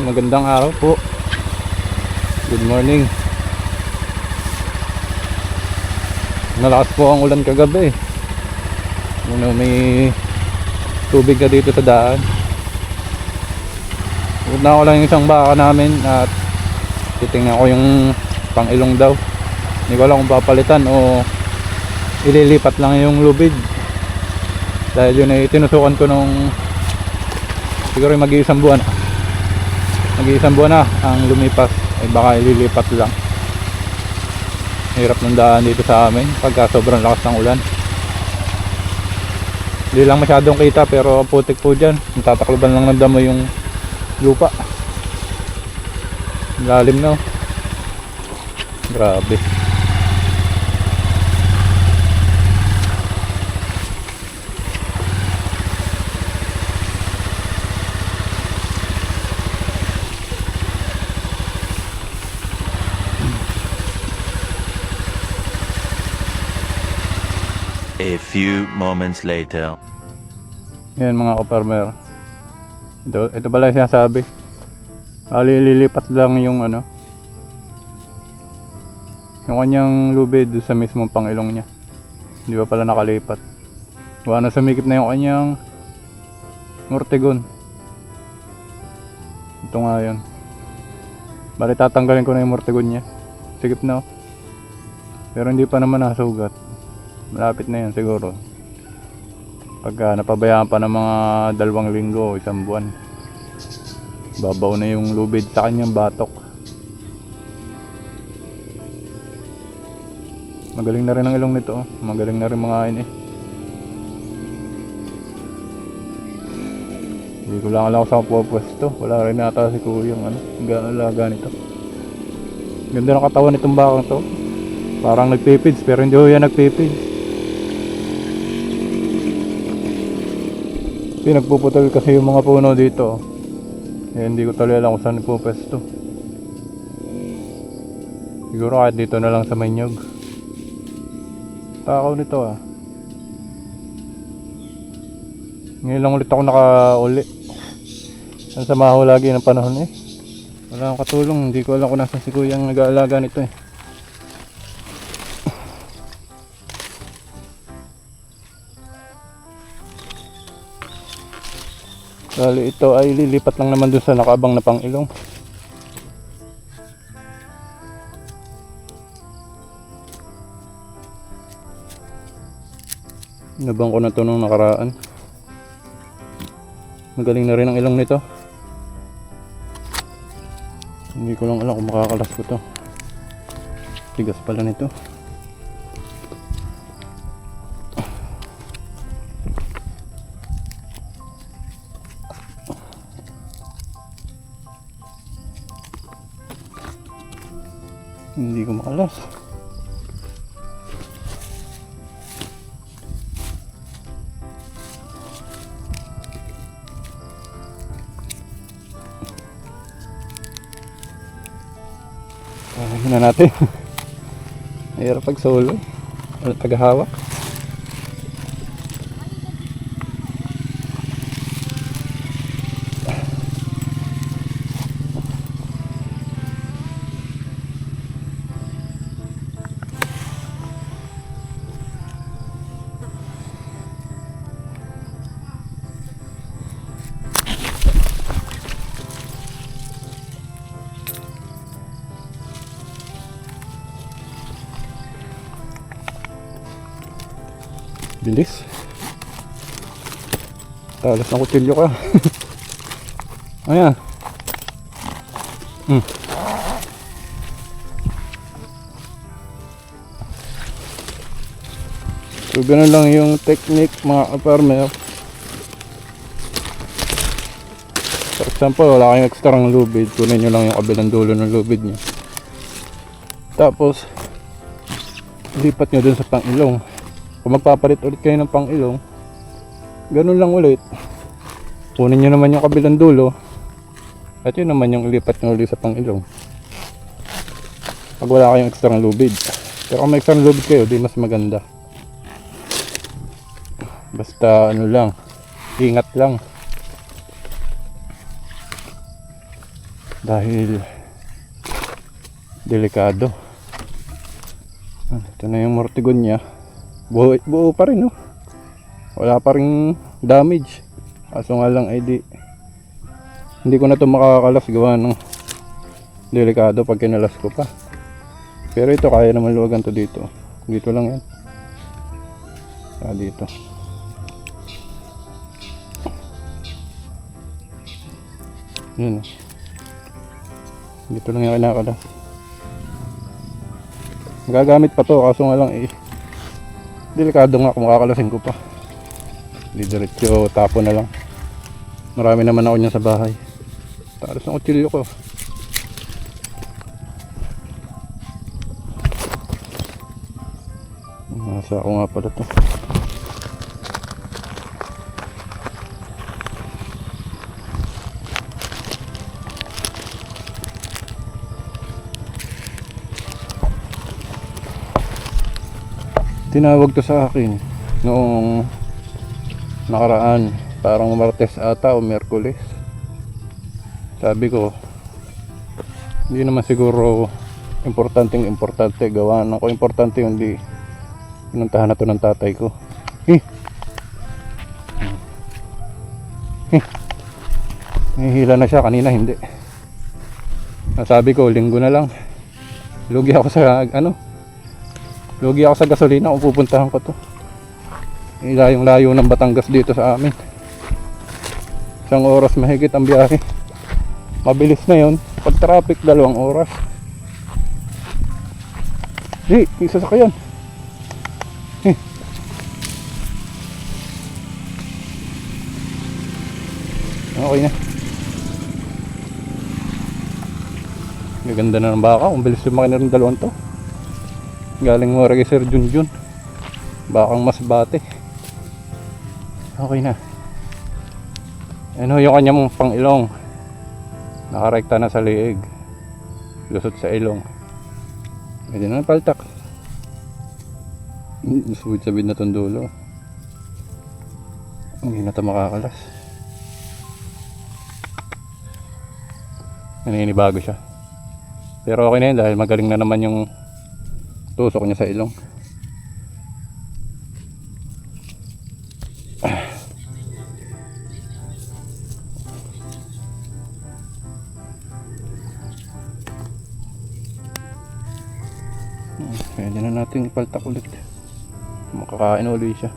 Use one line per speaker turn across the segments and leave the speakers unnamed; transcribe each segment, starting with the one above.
Ay, magandang araw po. Good morning. Malakas po ang ulan kagabi. Ano, may tubig na dito sa daan. Una ko lang yung isang baka namin at titingnan ko yung pangilong daw. Hindi ko alam kung papalitan o ililipat lang yung lubid. Dahil yun ay tinusukan ko nung siguro mag-iisang buwan. Mag-iisang buwan na ang lumipas ay baka ililipat lang. Hirap ng daan dito sa amin pagka sobrang lakas ng ulan. Hindi lang masyadong kita pero putik po dyan. Tatakloban lang ng damo yung lupa. Lalim na. oh. Grabe.
A few moments later.
Yan mga kaparmer. Ito, ito pala yung sinasabi. Ali lilipat lang yung ano. Yung kanyang lubid doon sa mismong pangilong niya. Hindi pa pala nakalipat. Gawa na sumikip na yung kanyang mortegon. Ito nga yun. Bali tatanggalin ko na yung mortegon niya. Sikip na oh. Pero hindi pa naman nasugat. Malapit na yan siguro. Pagka napabayaan pa ng mga dalawang linggo isang buwan babaw na yung lubid sa kanyang batok. Magaling na rin ang ilong nito oh. magaling na rin mga ini. Hindi ko lang alam saan pupwesto. Wala rin nata si kuyang ano nag-aalaga nito. Ganda ng katawan nitong bakang to. Parang nagpipids pero hindi ko yan nagpipids Pinagpuputol kasi yung mga puno dito. Eh, hindi ko tuloy alam kung saan nagpupesto. Siguro kahit dito na lang sa Manyog. Takaw nito ah. Ngayon lang ulit ako naka-uli. Ang sama ko lagi ng panahon eh. Wala akong katulong. Hindi ko alam kung nasan si kuya ang nag-aalaga nito eh. Bali ito ay lilipat lang naman dun sa nakabang na pangilong. Nabang ko na to nung nakaraan. Magaling na rin ang ilong nito. Hindi ko lang alam kung makakalas ko to. Tigas pala nito. Hindi ko makalas. Ayaw na natin. Mahirap pag solo. Wala tagahawak. Bilis. Talas ng kutsilyo ka. Ayan. Hmm. So, ganun lang yung technique mga farmer. For example, wala kayong extra ng lubid. Kunin nyo lang yung kabilang dulo ng lubid nyo. Tapos, lipat nyo dun sa pangilong. Kung magpapalit ulit kayo ng pangilong, ganun lang ulit. Kunin nyo naman yung kabilang dulo. At yun naman yung ilipat nyo ulit sa pangilong. Pag wala kayong extra lubid. Pero kung may extra lubid kayo, di mas maganda. Basta ano lang, ingat lang. dahil delikado Ah, ito na yung mortigon niya buo, buo pa rin no? Wala pa rin damage. Kaso nga lang ay di hindi ko na to makakalas. Gawa ng delikado pag kinalas ko pa. Pero ito kaya naman luwagan to dito. Dito lang yan. Ah, dito. Yun oh. dito lang yung kinakalas. Gagamit pa to kaso nga lang eh delikado nga kung kakalasin ko pa. Di diretso tapo na lang. Marami naman ako niyan sa bahay. Talas ng kutsilyo ko. Nasa ako nga pala to tinawag to sa akin noong nakaraan parang Martes ata o Merkulis sabi ko hindi naman siguro importanteng importante gawa na ko importante yung di pinuntahan na to ng tatay ko. Eh! Eh! Nahihila na siya kanina hindi. Sabi ko linggo na lang. Lugi ako sa ano lugi ako sa gasolina kung pupuntahan ko to Ilayong layo ng Batangas dito sa amin. Isang oras mahigit ang biyahe. Mabilis na yon. Pag traffic, dalawang oras. Di, isa sa kayan. Eh. Okay na. Gaganda na ng baka. Ang bilis lumaki na rin dalawang to. Galing mo kay Sir Junjun. Bakang mas bate. Okay na. Ano yung kanyang pang ilong. Nakarekta na sa liig. Lusot sa ilong. Pwede na paltak. Suwid sa bid na tong dulo. Hindi na ito makakalas. Naninibago siya. Pero okay na yun dahil magaling na naman yung tusok niya sa ilong. Pwede na natin ipaltak ulit. Makakain ulit siya.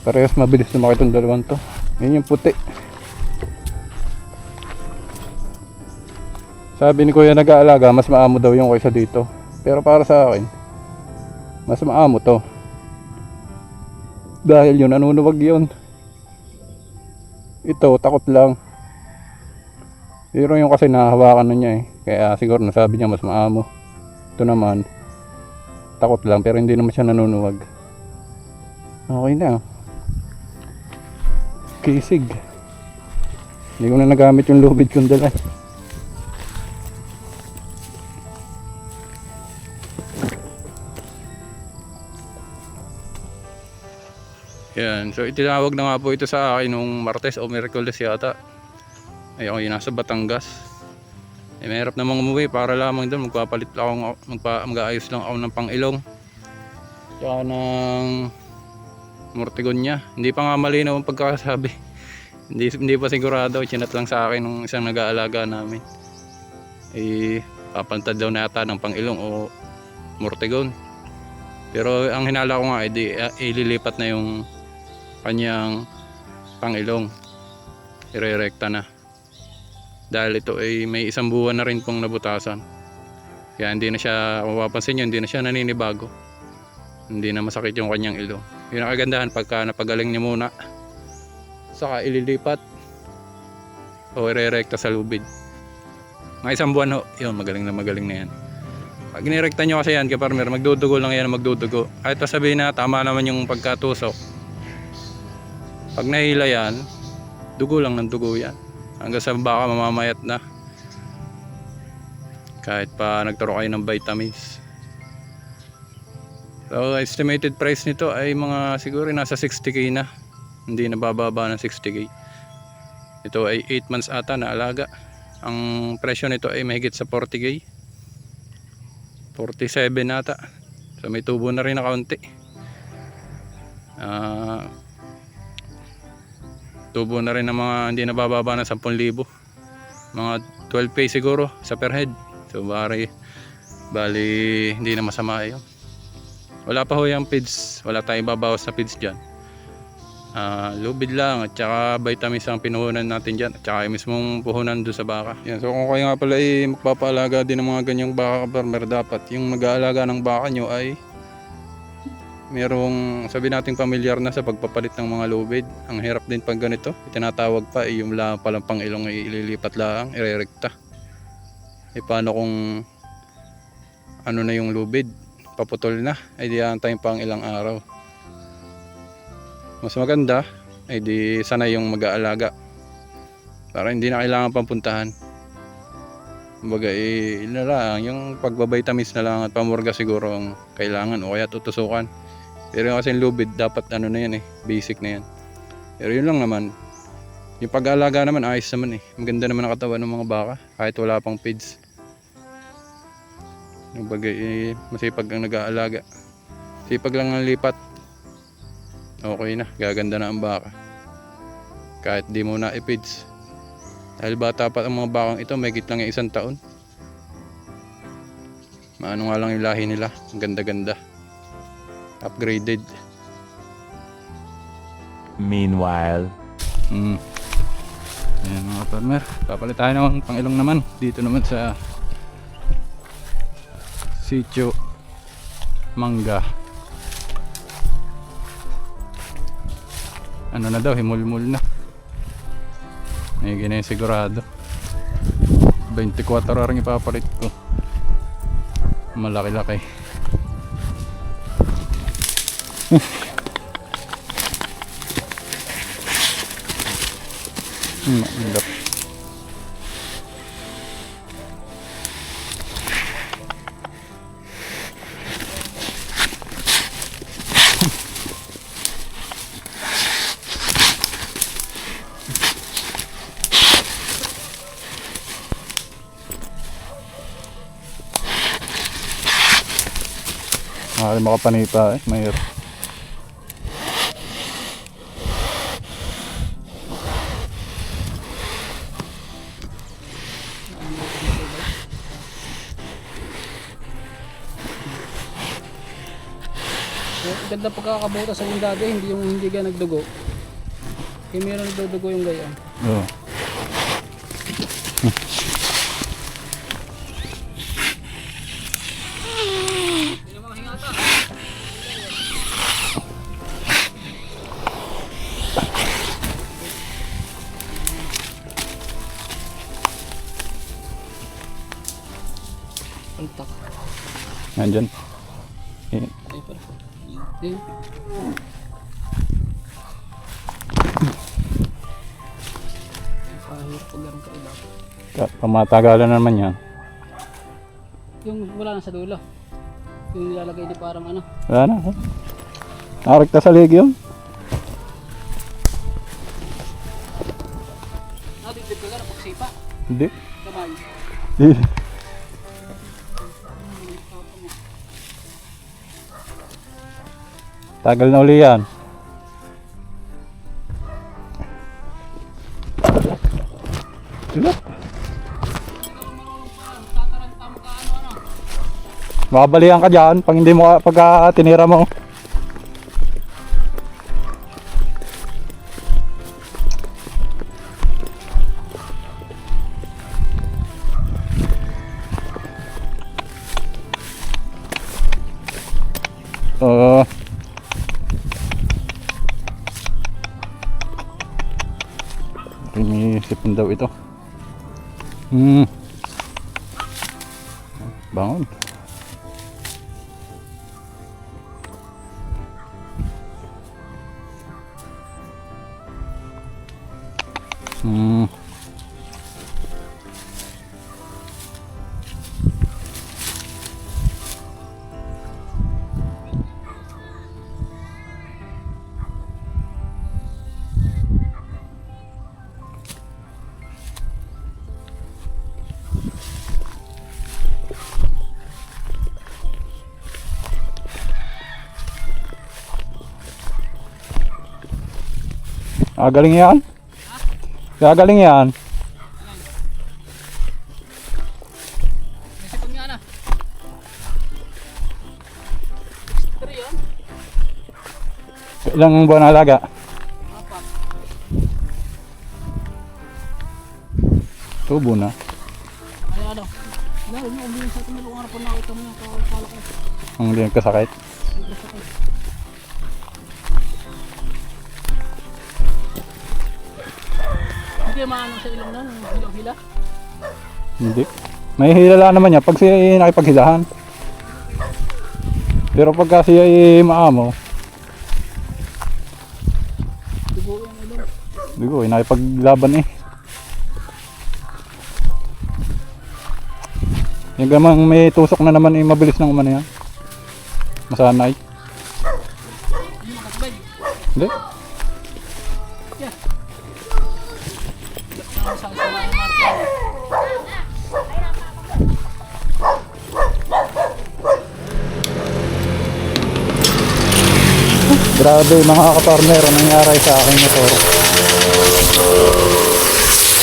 Parehas mabilis lumaki itong dalawang to. Yan yung puti. Sabi ni Kuya nag-aalaga, mas maamo daw yung kaysa dito. Pero para sa akin, mas maamo to. Dahil yun, nanunuwag yun. Ito, takot lang. Pero yung kasi nahawakan na niya eh. Kaya siguro nasabi niya mas maamo. Ito naman, takot lang pero hindi naman siya nanunuwag. Okay na. Kisig. Hindi ko na nagamit yung lubid kong dala. Yan, so itinawag na nga po ito sa akin nung Martes o Miyerkules yata. Ay ako yung nasa Batangas. Eh, mahirap namang umuwi para lamang doon magpapalit lang ako, magpa, mag-aayos lang ako ng pangilong. Tsaka ng mortigon niya. Hindi pa nga malinaw ang pagkakasabi. hindi, hindi pa sigurado. Chinat lang sa akin nung isang nag-aalaga namin. Eh, papantad daw na yata ng pangilong o mortigon. Pero ang hinala ko nga, edi, eh, ililipat na yung kanyang pangilong. Irerekta na. Dahil ito ay may isang buwan na rin pong nabutasan. Kaya hindi na siya, kung mapapansin nyo, hindi na siya naninibago. Hindi na masakit yung kanyang ilong. Yun ang kagandahan pagka napagaling niya muna. Saka ililipat o irerekta sa lubid. Mga isang buwan ho, yun, magaling na magaling na yan. Pag inirekta nyo kasi yan, kaparmer, magdudugo lang yan, magdudugo. Kahit sabihin na tama naman yung pagkatusok. Pag nahila yan, dugo lang ng dugo yan. Hanggang sa baka mamamayat na. Kahit pa nagturo kayo ng vitamins. So estimated price nito ay mga siguro nasa 60k na. Hindi na bababa ng 60k. Ito ay 8 months ata na alaga. Ang presyo nito ay mahigit sa 40k. 47 nata. So may tubo na rin na kaunti. Ah tubo na rin ng mga hindi na bababa ng 10,000. Mga 12k siguro sa per head. So bari bali hindi na masama yun. Wala pa ho yung feeds. Wala tayong babawas sa feeds dyan. Ah, lubid lang at saka vitamins ang pinuhunan natin dyan at saka yung mismong puhunan doon sa baka. Yan, so kung kayo nga pala ay magpapaalaga din ng mga ganyang baka farmer dapat yung mag-aalaga ng baka nyo ay merong sabi nating pamilyar na sa pagpapalit ng mga lubid. Ang hirap din pag ganito. Tinatawag pa ay yung lang palang pang ilong ililipat lang, irerekta. E paano kung ano na yung lubid? Paputol na. Ay di antayin pang ilang araw. Mas maganda ay di sana yung mag-aalaga. Para hindi na kailangan pampuntahan. Kumbaga eh, na lang, yung pagbabitamins na lang at pamurga siguro ang kailangan o kaya tutusukan. Pero yung kasi lubid, dapat ano na yan eh, basic na yan. Pero yun lang naman, yung pag-aalaga naman, ayos naman eh. Maganda naman ang katawan ng mga baka, kahit wala pang feeds. Yung bagay, eh, masipag ang nag-aalaga. Sipag lang ang lipat. Okay na, gaganda na ang baka. Kahit di mo na i-feeds. Dahil bata pa ang mga bakang ito, may lang yung isang taon. Maano nga lang yung lahi nila, ang ganda-ganda. Upgraded.
Meanwhile.
Mm. Ayan mga farmer. Papalit tayo ng pangilong naman. Dito naman sa sitio mangga. Ano na daw, himulmul na. May ganyan sigurado. 24 orang ipapalit ko. Malaki-laki. Hmm, Maaari makapanipa eh, mahirap.
Ganda pagkakabuta sa yung dati, hindi yung hindi ka nagdugo. Eh meron nagdudugo yung gaya.
Oo.
Puntak. Iba.
ka- pamatagalan naman yan.
Yung wala na sa dulo. Yung nilalagay di parang ano.
Wala na. Nakarekta sa leg yun.
Nadidib ka gano'n pagsipa.
Hindi.
Kamay.
Hindi. Tagal na uli yan. Sila. Makabalihan ka dyan pag hindi mo ka- pagka tinira mo. Oo. Daw ito. Hmm. Bangon. Gagaling yan. Gagaling yan. Ilang buwan na alaga? Tubo na.
Ay ano. Nakita mo yung kawala
Hindi
maano sa ilong nun, yung hilang-hila.
Hindi. May hilala naman niya pag siya ay nakipaghilahan. Pero pagka siya ay maamo,
Dugo yung ilong.
ko, ay nakipaglaban eh. Yung gamang may tusok na naman eh, mabilis nang umano yan. Masanay.
Hindi
Grabe mga kapartner, nangyari sa aking motor?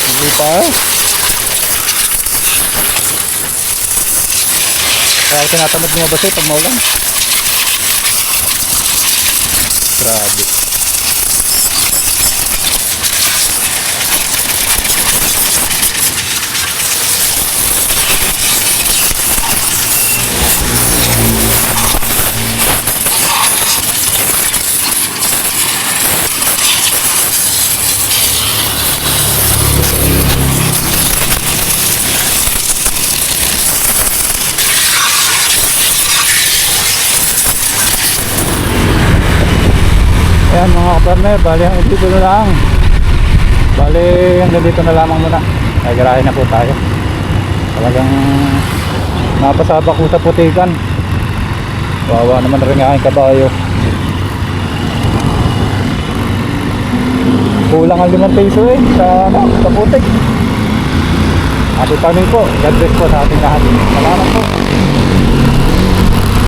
Hindi pa. Kaya tinatamad mga basi pag maulan. Grabe. Ayan mga kapartner, bali ang dito na lang. Bali hanggang dito na lamang muna. Ay garahe na po tayo. Talagang napasaba ko sa putikan. Wawa naman rin aking kabayo. Kulang ang limang piso eh sa, ano, sa putik. Happy farming po. God bless po sa ating lahat. Salamat po.